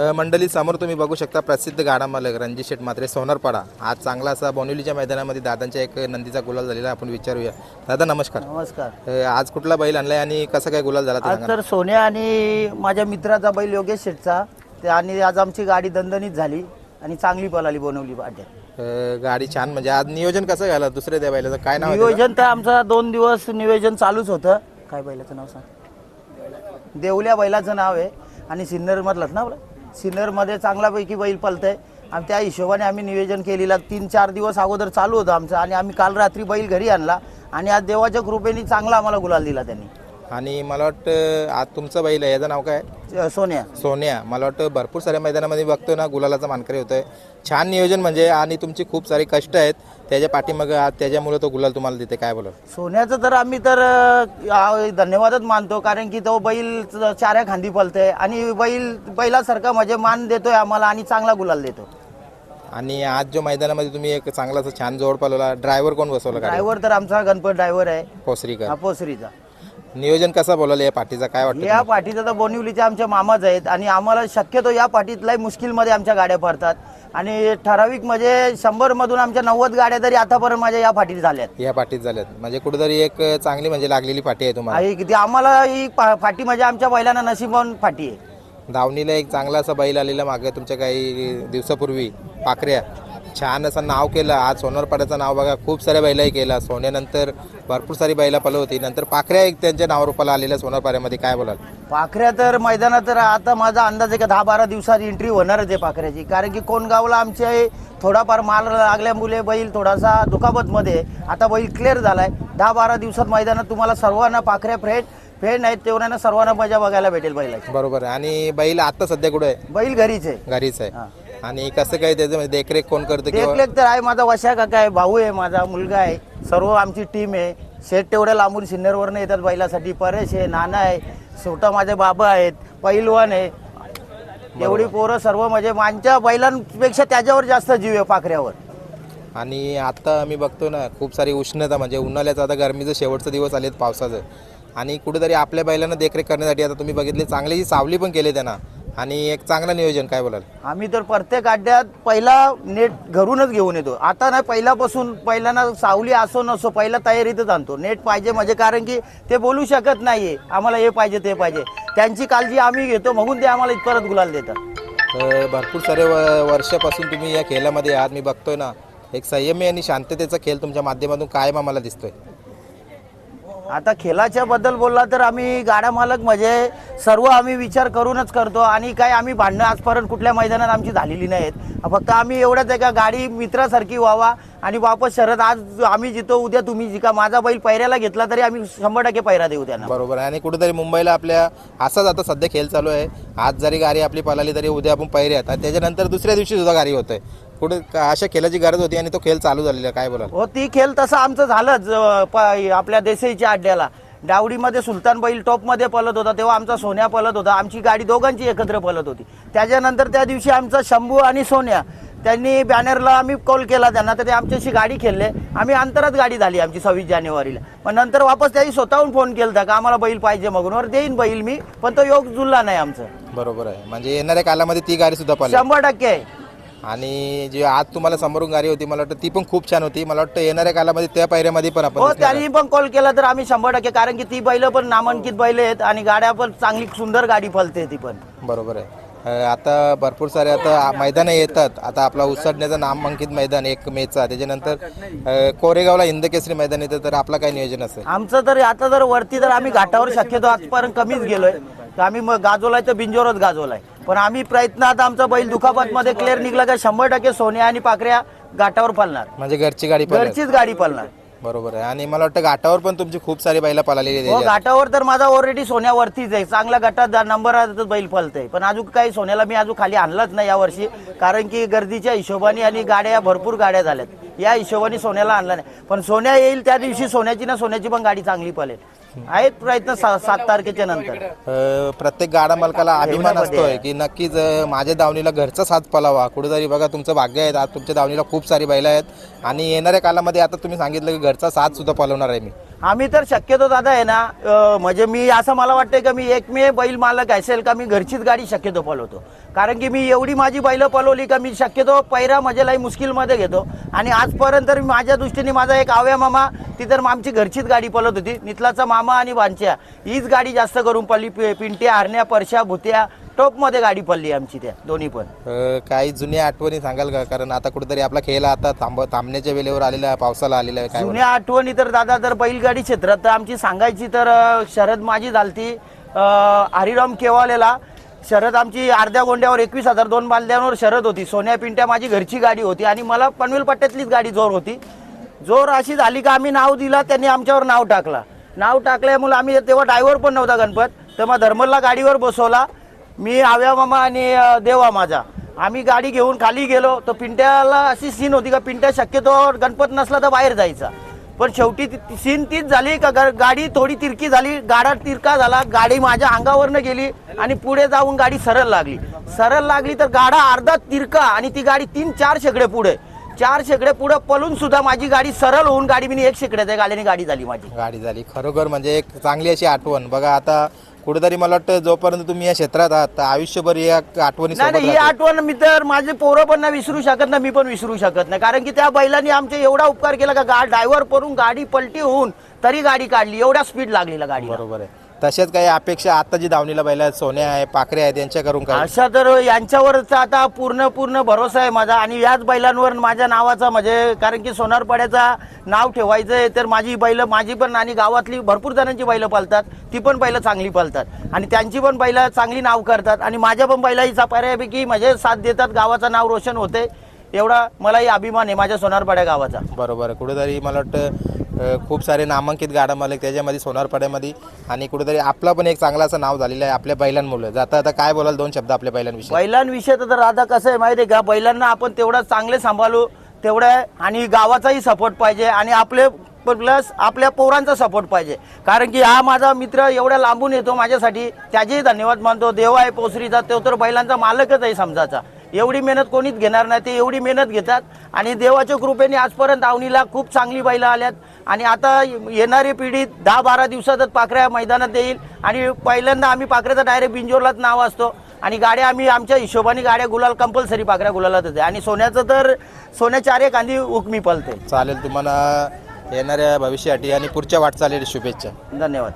मंडळी समोर तुम्ही बघू शकता प्रसिद्ध गाडा मालक रणजित शेठ मात्रे सोनरपाडा. आज चांगला असा बोनिवलीच्या मैदानामध्ये दादांच्या एक नंदीचा गुलाल झालेला. आपण विचारूया. दादा नमस्कार. नमस्कार. अ, आज कुठला बैल आणलाय आणि कसं काय गुलाल झाला ते आज सांगा तर सोन्या आणि माझ्या मित्राचा बैल योगेश शेठचा. ते आणि आज आमची गाडी दणदणीत झाली आणि चांगली पळाली बनवली अ, गाडी छान म्हणजे आज नियोजन कसं झालं दुसऱ्या त्या बैलाचं? काय नाव आहे त्याचं? नियोजन तर आमचं दोन दिवस नियोजन चालूच होतं. काय बैलाचं नाव सांग? देवल्या बैलाचं नाव आहे आणि सिन्नर मधलंच ना आपलं? सिन्नरमध्ये चांगल्यापैकी बैल पलतंय. आणि त्या हिशोबाने आम्ही नियोजन केलेलं तीन चार दिवस अगोदर चालू होतं आमचं. आणि आम्ही काल रात्री बैल घरी आणला. आणि आज देवाच्या कृपेने चांगला आम्हाला गुलाल दिला त्यांनी. आणि मला वाटतं आज तुमचं बैल आहे. याचं नाव काय? अं, सोन्या. सोन्या. मला वाटतं भरपूर साऱ्या मैदानामध्ये बघतो ना गुलालाचा मानकरी होतोय. छान नियोजन म्हणजे आणि तुमची खूप सारी कष्ट आहेत. त्याच्या पाठीमागं आज त्याच्यामुळे तो गुलाल तुम्हाला देते. काय बोला सोन्याचं तर आम्ही तर अं, आ- धन्यवादच मानतो कारण की तो बैल च- चाऱ्या खांदी पलतोय आणि बैल बैलासारखा म्हणजे मान देतोय आम्हाला आणि चांगला गुलाल देतो. आणि आज जो मैदानामध्ये तुम्ही एक चांगला असं छान जोड पालवला ड्रायव्हर कोण बसवला ड्रायव्हर तर आमचा गणपत ड्रायव्हर आहे. पोसरीकर. अपोसरीचा नियोजन कसं बोलावलं या पाठीचा? काय वाटतं या पाठीचा तर बोनिवलीचे आमचे मामाच आहेत आणि आम्हाला शक्यतो या पाठीतलाही मुश्किलमध्ये आमच्या गाड्या पडतात. आणि ठराविक म्हणजे शंभर मधून आमच्या नव्वद गाड्या तरी आतापर्यंत माझ्या या पाठीत झाल्यात. या पाठीत झाल्यात. म्हणजे कुठेतरी एक चांगली म्हणजे लागलेली पाठी आहे तुम्हाला. आणि आम्हाला ही पा- फाटी म्हणजे आमच्या बैलांना नशिबान फाटी आहे. धावणीला एक चांगला असा बैल आलेला मागे तुमच्या काही दिवसापूर्वी पाखऱ्या. छान असं नाव केलं. आज सोनरपाड्याचं नाव बघा खूप साऱ्या बैलाही केला. सोन्यानंतर भरपूर सारी बैला पल होती. नंतर पाखऱ्या एक त्यांच्या नाव रूपाला आलेल्या सोनरपाड्यामध्ये. काय बोलाल? पाखऱ्या तर मैदानात तर आता माझा अंदाज आहे का दहा बारा दिवसात एंट्री होणारच आहे पाखऱ्याची. कारण की कोण गावला आमचे थोडाफार माल लागल्यामुळे बैल थोडासा दुखापतमध्ये आहे. आता बैल क्लिअर झालाय. दहा बारा दिवसात मैदानात तुम्हाला सर्वांना पाखऱ्या फ्रेट फ्रेंड आहेत तेवढ्यांना सर्वांना मजा बघायला भेटेल बैलाची. बरोबर आहे. आणि बैल आता सध्या कुठे आहे? बैल घरीच आहे. घरीच हा. आहे आणि कसं काय त्याचं म्हणजे देखरेख कोण करतं किंवा देखलेख तर आहे माझा वशा काका आहे भाऊ आहे माझा मुलगा आहे. सर्व आमची टीम आहे. शेट तेवढ्या लांबून सिन्नरवरनं येतात बैलासाठी. परेश आहे नाना आहे. स्वतः माझे बाबा आहेत. पैलवान आहे. एवढी पोरं सर्व म्हणजे माझ्या बैलांपेक्षा त्याच्यावर जास्त जीव आहे पाखऱ्यावर. आणि आता मी बघतो ना खूप सारी उष्णता म्हणजे उन्हाळ्याचं आता गरमीचं शेवटचं दिवस आलेत पावसाचं. आणि कुठेतरी आपल्या बैलांना देखरेख करण्यासाठी आता तुम्ही बघितले चांगली सावली पण केली त्यांना. आणि एक चांगलं नियोजन काय बोलाल? आम्ही तर प्रत्येक अड्ड्यात पहिला नेट घरूनच घेऊन येतो. आता नाही पहिल्यापासून पहिल्यांदा सावली असो नसो पहिला तयारीतच आणतो. नेट पाहिजे म्हणजे कारण की ते बोलू शकत नाहीये. आम्हाला हे पाहिजे ते पाहिजे. त्यांची काळजी आम्ही घेतो म्हणून ते आम्हाला इतपरत गुलाल देतात. अ, भरपूर सारे व- वर्षापासून तुम्ही या खेळामध्ये आहात. मी बघतोय ना एक संयमी आणि शांततेचा खेळ तुमच्या माध्यमातून कायम आम्हाला दिसतोय. आता खेळाच्या बद्दल बोलला तर आम्ही गाडा मालक म्हणजे सर्व आम्ही विचार करूनच करतो आणि काय आम्ही भांडणं आजपर्यंत कुठल्या मैदानात आमची झालेली नाहीत. फक्त आम्ही एवढंच आहे का गाडी मित्रासारखी व्हावा आणि वापस शरद आज आम्ही जितो उद्या तुम्ही जिका. माझा बैल पैऱ्याला घेतला तरी आम्ही शंभर टक्के पैरा देऊ त्यांना. बरोबर आहे. आणि कुठेतरी मुंबईला आपल्या असाच आता सध्या खेळ चालू आहे. आज जरी गाडी आपली पळाली तरी उद्या आपण पहिऱ्यात आणि त्याच्यानंतर दुसऱ्या दिवशी सुद्धा गाडी होतंय कुठे अशा खेळाची गरज होती आणि तो खेळ चालू झालेला आहे. काय बोलाल? हो ती खेळ तसं आमचं झालंच अं, प- आपल्या देसाईच्या अड्ड्याला. डावडीमध्ये सुलतान बैल टॉपमध्ये पलत होता तेव्हा आमचा सोन्या पलत होता. आमची गाडी दोघांची एकत्र पलत होती. त्याच्यानंतर त्या दिवशी आमचा शंभू आणि सोन्या त्यांनी बॅनरला आम्ही कॉल केला त्यांना तर ते आमच्याशी गाडी खेळले. आम्ही अंतरात गाडी झाली आमची सव्वीस जानेवारीला. पण नंतर वापस त्यांनी स्वतःहून फोन केला का आम्हाला बैल पाहिजे मगून वर देईन बैल मी पण तो योग जुळला नाही आमचं. बरोबर आहे. म्हणजे येणाऱ्या कालामध्ये ती गाडी सुद्धा पळेल. शंभर टक्के आणि जी आज तुम्हाला समोरून गाडी होती मला वाटतं ती पण खूप छान होती. मला वाटतं येणाऱ्या कालामध्ये त्या पायऱ्यामध्ये पण आपण हो दिसणार त्यांनी पण कॉल केला तर आम्ही शंभर टक्के कारण की ती बैल पण नामांकित बैल आहेत आणि गाड्या पण चांगली सुंदर गाडी फलते ती पण. बरोबर आहे. अं, आता भरपूर सारे आता मैदानं येतात. आता आपला उसडण्याचं नामांकित मैदान एक मेचा त्याच्यानंतर अं, कोरेगावला हिंदकेसरी मैदान येतं तर आपला काय नियोजन असेल? आमचं तर आता जर वरती तर आम्ही घाटावर शक्यतो आजपर्यंत कमीच गेलोय. तर आम्ही मग गाजवलाय तर बिंजोरच गाजवलाय पण आम्ही प्रयत्न आता आमचा बैल दुखापत मध्ये क्लिअर निघला का शंभर टक्के सोन्या आणि पाकऱ्या घाटावर पळणार. म्हणजे घरची गाडी घरचीच गाडी पळणार. बरोबर आहे. आणि मला वाटतं घाटावर पण तुमची खूप सारी बैला पळालेली हो त्याच्यात. घाटावर तर माझा ऑलरेडी सोन्यावरतीच आहे. चांगल्या गटात नंबर बैल पळतंय. पण अजून काही सोन्याला मी अजून खाली आणलंच नाही यावर्षी कारण की गर्दीच्या हिशोबाने आणि गाड्या भरपूर गाड्या झाल्यात. या हिशोबाने सोन्याला आणला नाही. पण सोन्या येईल त्या दिवशी सोन्याची ना सोन्याची पण गाडी चांगली पळेल. आहेत प्रयत्न सा- सात तारखेच्या नंतर. अं, प्रत्येक गाडा मालकाला अभिमान असतोय की नक्कीच अं, माझ्या दावणीला घरचा साथ पलावा. कुठेतरी बघा तुमचं भाग्य आहे. आज तुमच्या दावणीला खूप सारी बैला आहेत. आणि येणाऱ्या कालामध्ये आता तुम्ही सांगितलं की घरचा साथ सुद्धा पलवणार आहे मी. आम्ही तर शक्यतो दादा आहे ना म्हणजे मी असं मला वाटतं का मी एकमेव बैल मालक असेल का मी घरचीच गाडी शक्यतो पळवतो कारण की मी एवढी माझी बैलं पळवली का मी शक्यतो पैरा मजेलाही मुश्किलमध्ये घेतो. आणि आजपर्यंत माझ्या दृष्टीने माझा एक आव्या मामा ती तर आमची घरचीच गाडी पळत होती. नितलाचा मामा आणि भांच्या हीच गाडी जास्त करून पडली पि- पिंट्या हरण्या परशा भुत्या टॉपमध्ये गाडी पडली आमची त्या दोन्ही पण. अ, काही जुन्या आठवणी सांगाल का? कारण आता कुठेतरी आपला खेळ आता थांब थांबण्याच्या वेळेवर आलेला आहे, पावसाला आलेला आहे काय जुन्या आठवणी तर दादा तर बैलगाडी क्षेत्रात तर आमची सांगायची तर अ, शरद माझी झालती अ, हरिराम केवालेला. शरद आमची अर्ध्या गोंड्यावर एकवीस हजार दोन बालद्यांवर शरद होती. सोन्या पिंट्या माझी घरची गाडी होती आणि मला पनवेल पट्ट्यातलीच गाडी जोर होती. जोर अशी झाली का आम्ही नाव दिला त्यांनी आमच्यावर नाव टाकला. नाव टाकल्यामुळे आम्ही तेव्हा ड्रायव्हर पण नव्हता गणपत. तर मग धर्मलला गाडीवर बसवला. मी आव्या मामा आणि देवा माझा. आम्ही गाडी घेऊन खाली गेलो तर पिंट्याला अशी सीन होती का पिंट्या शक्यतो गणपत नसला तर बाहेर जायचा. पण शेवटी ती- सीन तीच झाली का गाडी थोडी तिरकी झाली गाडा तिरका झाला गाडी माझ्या अंगावरनं गेली आणि पुढे जाऊन गाडी सरळ लागली. सरळ लागली तर गाडा अर्धा तिरका आणि ती गाडी तीन चार शेकडे पुढे. चार शेकडे पुढे पळून सुद्धा माझी गाडी सरळ होऊन गाडी मी एक शेकड्याच्या गाडीने गाडी झाली माझी. गाडी झाली. खरोखर म्हणजे एक चांगली अशी आठवण. बघा आता कुठेतरी मला वाटतं जोपर्यंत तुम्ही या क्षेत्रात आहात आयुष्यभर या आठवणी नाही नाही ही आठवण मी तर माझे पोरं पण नाही विसरू शकत नाही मी पण विसरू शकत नाही. कारण की त्या बैलांनी आमचे एवढा उपकार केला का गा ड्रायव्हर पडून गाडी पलटी होऊन तरी गाडी काढली एवढा स्पीड लागलेला गाडी बरोबर आहे. तशाच काही अपेक्षा आता जी धावणीला बैल आहेत सोन्या आहे पाखरे आहेत यांच्या करून काय? अशा तर यांच्यावरच आता पूर्ण पूर्ण भरोसा आहे माझा आणि याच बैलांवर माझ्या नावाचा म्हणजे कारण की सोनारपाड्याचा नाव ठेवायचं आहे तर माझी बैलं माझी पण आणि गावातली भरपूर जणांची बैलं पालतात ती पण बैलं चांगली पालतात आणि त्यांची पण बैलं चांगली नाव करतात आणि माझ्या पण बैलाचा पर्यायपैकी म्हणजे साथ देतात गावाचं नाव रोशन होते एवढा मलाही अभिमान आहे माझ्या सोनारपाड्या गावाचा. बरोबर कुठेतरी मला वाटतं खूप सारे नामांकित गाडा मालक त्याच्यामध्ये सोनारपाड्यामध्ये आणि कुठेतरी आपला पण एक चांगला असं नाव झालेलं आहे आपल्या बैलांमुळे. जाता आता काय बोलाल दोन शब्द आपल्या बैलांविषयी? बैलांविषयी तर राधा कसं आहे माहिती आहे का? बैलांना आपण तेवढा चांगले सांभाळू तेवढं आणि गावाचाही सपोर्ट पाहिजे आणि आपले प्लस आपल्या पोरांचा सपोर्ट पाहिजे. कारण की हा माझा मित्र एवढ्या लांबून येतो माझ्यासाठी त्याचेही धन्यवाद मानतो. देव आहे पोसरीचा तो तर बैलांचा मालकच आहे समजाचा. एवढी मेहनत कोणीच घेणार नाही ते एवढी मेहनत घेतात. आणि देवाच्या कृपेने आजपर्यंत आवनीला खूप चांगली बैलं आल्यात. आणि आता येणारी पिढी दहा बारा दिवसातच पाखऱ्या मैदानात येईल. आणि पहिल्यांदा आम्ही पाखऱ्याचा डायरेक्ट बिंजोरलाच नाव असतो. आणि गाड्या आम्ही आमच्या हिशोबाने गाड्या गुलाल कंपल्सरी पाखऱ्या गुलालाच आहे. आणि सोन्याचं तर सोन्या चार एक आंधी उकमी पलते चालेल तुम्हाला येणाऱ्या भविष्यासाठी आणि पुढच्या वाटचालीसाठी शुभेच्छा. धन्यवाद.